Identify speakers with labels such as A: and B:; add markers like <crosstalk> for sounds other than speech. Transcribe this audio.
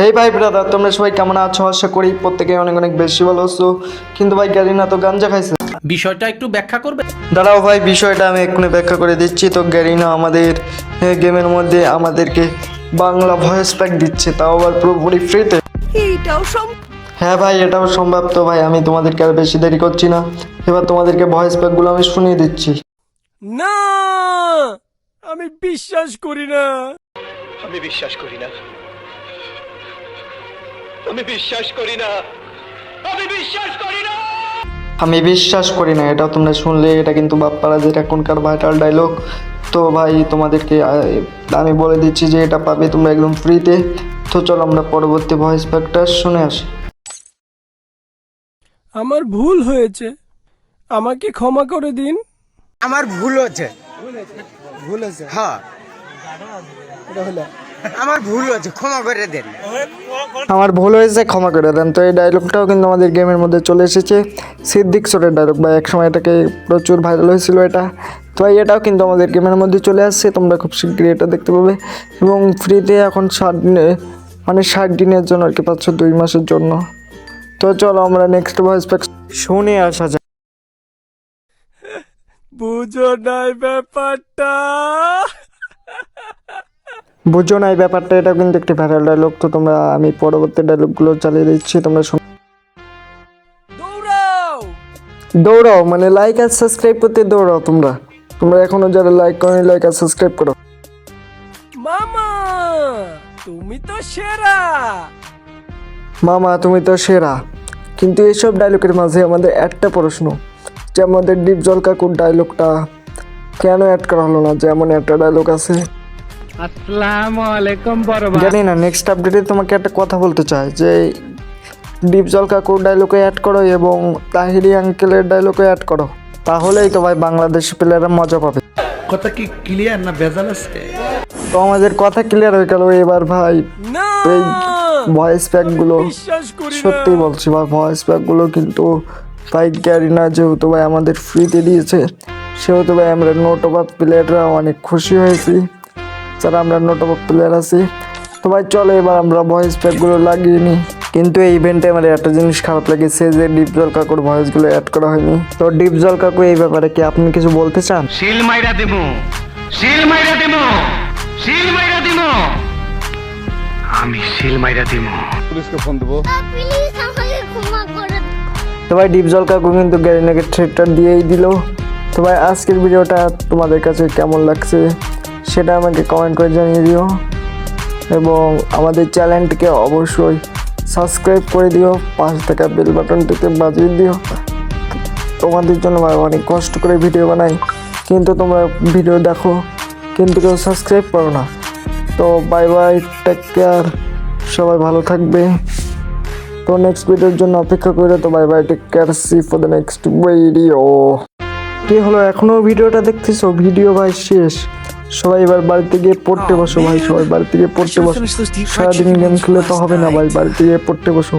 A: হেই ভাই ব্রাদার তোমরা সবাই কেমন আছো? আশা করি প্রত্যেকে অনেক অনেক বেশি ভালো আছো। কিন্তু ভাই গ্যারিনা তো গাঞ্জা খাইছে।
B: বিষয়টা একটু ব্যাখ্যা করবে?
A: দাঁড়াও ভাই বিষয়টা আমি এক্ষুনি ব্যাখ্যা করে দিচ্ছি। তো গ্যারিনা আমাদের গেমের মধ্যে আমাদেরকে বাংলা ভয়েস প্যাক দিচ্ছে। তাও আবার পুরোপুরি ফ্রিতে
C: এইটাও
A: হ্যাঁ ভাই এটাও সম্ভব। তো ভাই আমি তোমাদেরকে আর বেশি দেরি করছি না। এবার তোমাদেরকে ভয়েস প্যাকগুলো আমি শুনিয়ে দিচ্ছি।
C: না! আমি বিশ্বাস করি না।
D: আমি বিশ্বাস করি না। আমি বিশ্বাস করি না। আমি বিশ্বাস করি না।
A: আমি বিশ্বাস করি না এটাও তোমরা শুনলে এটা কিন্তু বাপ্পারা বাপ্পারাজের এখনকার ভাইটাল ডায়লগ তো ভাই তোমাদেরকে আমি বলে দিচ্ছি যে এটা পাবে তোমরা একদম ফ্রিতে তো চলো আমরা পরবর্তী ভয়েস প্যাকটা শুনে আসি।
C: আমার ভুল হয়েছে। আমাকে ক্ষমা করে দিন।
E: আমার ভুল হয়েছে। ভুল হচ্ছে হ্যাঁ। আমার ভুল হচ্ছে ক্ষমা করে দেন।
A: আমার ভুল হয়েছে ক্ষমা করে দেন। তো এই ডায়লগটাও কিন্তু আমাদের গেমের মধ্যে চলে এসেছে। সিদ্দিক সোরের ডায়লগ বা একসময় এটাকে প্রচুর ভাইরাল হয়েছিল এটা। তো এটাও কিন্তু আমাদের গেমের মধ্যে চলে আসছে। তোমরা খুব শীঘ্রই এটা দেখতে পাবে। এবং ফ্রিতে এখন ষাট দিনে মানে ষাট দিনের জন্য আর কি পাচ্ছ দুই মাসের জন্য। তো চলো আমরা নেক্সট ভয়েস প্যাক শুনে আসা যাক। <laughs>
C: বুঝো নাই ব্যাপারটা।
A: বুঝো না এই ব্যাপারটা এটা কিন্তু একটি ভাইরাল ডায়লগ তো তোমরা আমি পরবর্তী ডায়লগগুলো চালিয়ে দিচ্ছি তোমরা শুনে
C: দৌড়াও!
A: দৌড়াও মানে লাইক আর সাবস্ক্রাইব করতে দৌড়াও তোমরা। তোমরা এখনও যারা লাইক করো লাইক আর সাবস্ক্রাইব করো।
C: মামা তুমি তো সেরা!
A: মামা তুমি তো সেরা। কিন্তু এইসব ডায়লগের মাঝে আমাদের একটা প্রশ্ন যে আমাদের ডিপ জল কাকুর ডায়লগটা কেন অ্যাড করা হলো না? যেমন একটা ডায়লগ আছে জানি না নেক্সট আপডেটে তোমাকে একটা কথা বলতে চাই যে ডিপ জল কাকুর ডায়লগে অ্যাড করো এবং তাহিরি আঙ্কেলের ডায়লগে অ্যাড করো তাহলেই তো ভাই বাংলাদেশি প্লেয়াররা মজা পাবে।
B: কথা কি ক্লিয়ার না ভেজাল আছে?
A: তো আমাদের কথা ক্লিয়ার হয়ে গেল এবার ভাই এই ভয়েস প্যাকগুলো সত্যি বলছি ভাই ভয়েস প্যাকগুলো কিন্তু ভাই গ্যারিনা যেহেতু ভাই আমাদের ফ্রিতে দিয়েছে সেহেতু ভাই আমরা নোট অফ প্লেয়াররা অনেক খুশি হয়েছি। যারা আমরা নোট অফ প্লেয়ার আছি। তো ভাই চলো এবার আমরা ভয়েস প্যাকগুলো লাগিয়ে নিই কিন্তু এই ইভেন্টে আমার একটা জিনিস খারাপ লেগেছে যে ডিপ জল কাকুর ভয়েসগুলো অ্যাড করা হয়নি। তো ডিপ জল কাকু এই ব্যাপারে কি আপনি কিছু বলতে চান?
F: শিল মাইরা দিমু। শিল মাইরা দিমু। শিল মাইরা দিমু। আমি শিল মাইরা
G: প্লিজ আমাকে ক্ষমা করে
A: তো ভাই ডিপ জল কাকু কিন্তু গ্যারিনাকে থ্রেডটা দিয়েই দিল। তো ভাই আজকের ভিডিওটা তোমাদের কাছে কেমন লাগছে? সেটা আমাকে কমেন্ট করে জানিয়ে দিও। এবং আমাদের চ্যানেলটিকে অবশ্যই সাবস্ক্রাইব করে দিও। পাশ থাকা বেল বাটনটিতে বাজিয়ে দিও। তোমাদের জন্য অনেক কষ্ট করে ভিডিও বানাই। কিন্তু তোমরা ভিডিও দেখো, কিন্তু কেউ সাবস্ক্রাইব করো না। তো বাই বাই টেক কেয়ার সবাই ভালো থাকবে। তো নেক্সট ভিডিওর জন্য অপেক্ষা করে তো bye bye take care see for the next video কি হলো এখনও ভিডিওটা দেখতেছো? ভিডিও ভাই শেষ। সবাই এবার বাড়িতে গিয়ে পড়তে বসো ভাই সবাই বাড়িতে গিয়ে পড়তে বসো। সারাদিন গেম খেলে তো হবে না ভাই বাড়িতে গিয়ে পড়তে বসো।